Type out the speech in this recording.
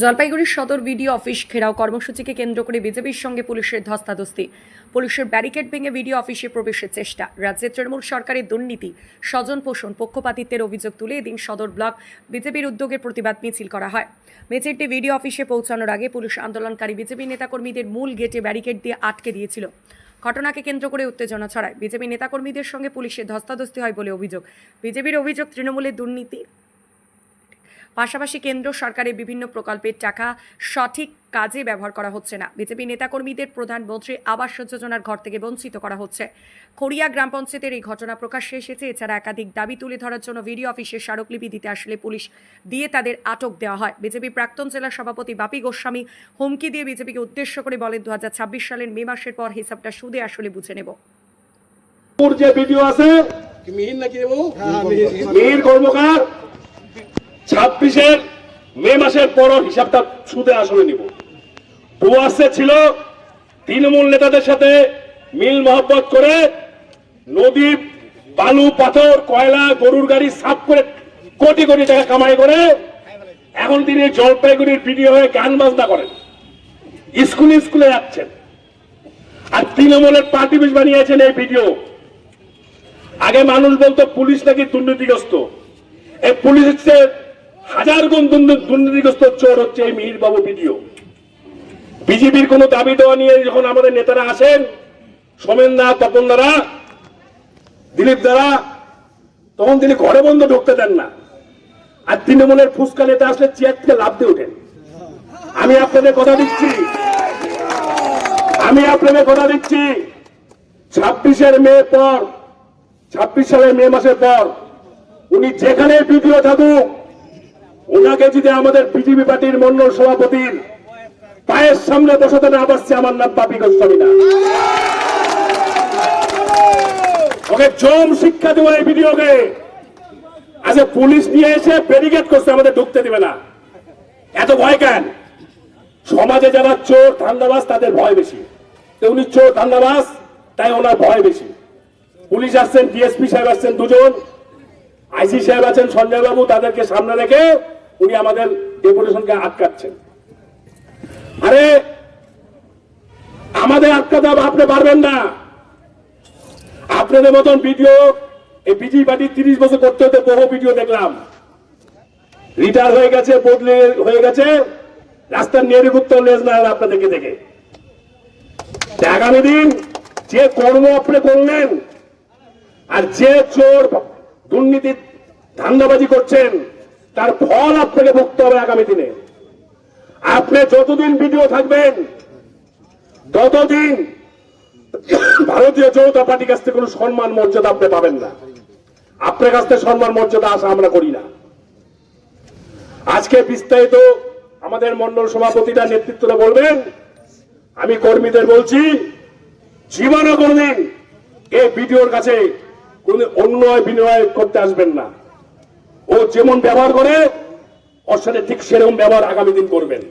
জলপাইগুড়ির সদর BDO office ঘেরাও কর্মসূচিকে কেন্দ্র করে বিজেপির সঙ্গে পুলিশের ধস্তাধস্তি। পুলিশের ব্যারিকেড ভেঙে বিডিও অফিসে প্রবেশের চেষ্টা। রাজ্যের তৃণমূল সরকারের দুর্নীতি, স্বজন পোষণ, পক্ষপাতিত্বের অভিযোগ তুলে এদিন সদর ব্লক বিজেপির উদ্যোগের প্রতিবাদ মিছিল করা হয়। মিছিলটি বিডিও অফিসে পৌঁছানোর আগে পুলিশ আন্দোলনকারী বিজেপি নেতাকর্মীদের মূল গেটে ব্যারিকেড দিয়ে আটকে দিয়েছিল। ঘটনাকে কেন্দ্র করে উত্তেজনা ছড়ায়। বিজেপি নেতাকর্মীদের সঙ্গে পুলিশের ধস্তাধস্তি হয় বলে অভিযোগ। বিজেপির অভিযোগ, তৃণমূলের দুর্নীতি পাশাপাশি কেন্দ্র সরকারের বিভিন্ন প্রকল্পের টাকা সঠিক কাজে ব্যবহার করা হচ্ছে না। বিজেপি নেতাকর্মীদের প্রধানমন্ত্রী আবাস যোজনার ঘর থেকে বঞ্চিত করা হচ্ছে। খড়িয়া গ্রাম পঞ্চায়েতের এই ঘটনা প্রকাশ্যে এসেছে। এছাড়া একাধিক দাবি তুলে ধরার জন্য ভিডিও অফিসে স্মারকলিপি দিতে আসলে পুলিশ দিয়ে তাদের আটক দেওয়া হয়। বিজেপি প্রাক্তন জেলা সভাপতি বাপি গোস্বামী হুমকি দিয়ে বিজেপিকে উদ্দেশ্য করে বলেন দু হাজার ছাব্বিশ সালের মে মাসের পর হিসাবটা সুদে আসলে বুঝে নেব। যে ভিডিও আছে মিহির নাকি মিহির কর্মকার ছাব্বিশের মে মাসের পর হিসাবটা সুদে আসলে নিব। ডুয়ার্সে ছিল তৃণমূল নেতাদের সাথে মিল মহব্বত করে নদী, বালু, পাথর, কয়লা, গরুর গাড়ি সাফ করে কোটি কোটি টাকা কামাই করে এখন তিনি জলপাইগুড়ির ভিডিও হয়ে গান বাজনা করেন। স্কুলে স্কুলে যাচ্ছেন। আর তৃণমূলের পার্টি বিষ বানিয়েছেন এই ভিডিও আগে মানুষ বলতো, পুলিশ নাকি দুর্নীতিগ্রস্ত? এই পুলিশ হচ্ছে হাজার গুণ দুর্নী- দুর্নীতিগ্রস্ত চোর হচ্ছে এই মিহির বাবু ভিডিও বিজেপির কোন দাবি দেওয়া নিয়ে যখন আমাদের নেতারা আসেন সোমেন দা তপন দ্বারা দিলীপ দ্বারা তখন তিনি ঘরে বন্ধ ঢুকতে দেন না। আর তৃণমূলের ফুসকা নেতা আসলে চেয়ার থেকে লাভ দিয়ে ওঠেন। আমি আপনাদের কথা দিচ্ছি। আমি আপনাদের কথা দিচ্ছি। ছাব্বিশের মে পর, ছাব্বিশ সালের মে মাসের পর, উনি যেখানে ভিডিও থাকুক ওনাকে যদি আমাদের বিজেপি পার্টির মন্ডল সভাপতির পায়ের সামনে বসাতে না পারছে, আমার নাম পাপি গোস্বামী না। ওকে জম শিক্ষা দেবো এই ভিডিওকে। আচ্ছা পুলিশ নিয়ে এসে ব্যারিকেড করছে, আমাদের ঢুকতে দিবে না। এত ভয় কেন? সমাজে যারা চোর, ধান্দাবাজ, তাদের ভয় বেশি। উনি চোর, ধান্দাবাজ, তাই ওনার ভয় বেশি। পুলিশ আসছেন ডিএসপি সাহেব আসছেন দুজন। আইসি সাহেব আছেন সঞ্জয় বাবু তাদেরকে সামনে রেখে উনি আমাদের ডেপুটেশনকে আটকাচ্ছেন। আরে, আমাদের আটকাতে হবে, আপনি পারবেন না। আপনাদের মতন ভিডিও, এই বিজেপি পার্টি তিরিশ বছর করতে হতে বহু ভিডিও দেখলাম। রিটায়ার হয়ে গেছে, বদলে হয়ে গেছে। রাস্তার নিরাপত্তা লেজ না, আপনাদেরকে দেখে। আগামী দিন যে কর্ম আপনি করলেন, আর যে চোর দুর্নীতি ধান্দাবাজি করছেন তার ফল আপনাকে ভুগতে হবে আগামী দিনে। আপনি যতদিন ভিডিও থাকবেন, ততদিন ভারতীয় জনতা পার্টির কাছ থেকে কোনো সম্মান, মর্যাদা আপনি পাবেন না। আপনার কাছ থেকে সম্মান, মর্যাদা আশা আমরা করি না। আজকে বিস্তারিত আমাদের মন্ডল সভাপতিরা নেতৃত্বটা বলবেন, আমি কর্মীদের বলছি, জীবনে কোনদিন এই ভিডিওর কাছে কোনদিন অন্যায়, বিনয় করতে আসবেন না। ও যেমন ব্যবহার করে ওর ঠিক সেরকম ব্যবহার আগামী দিন করবেন।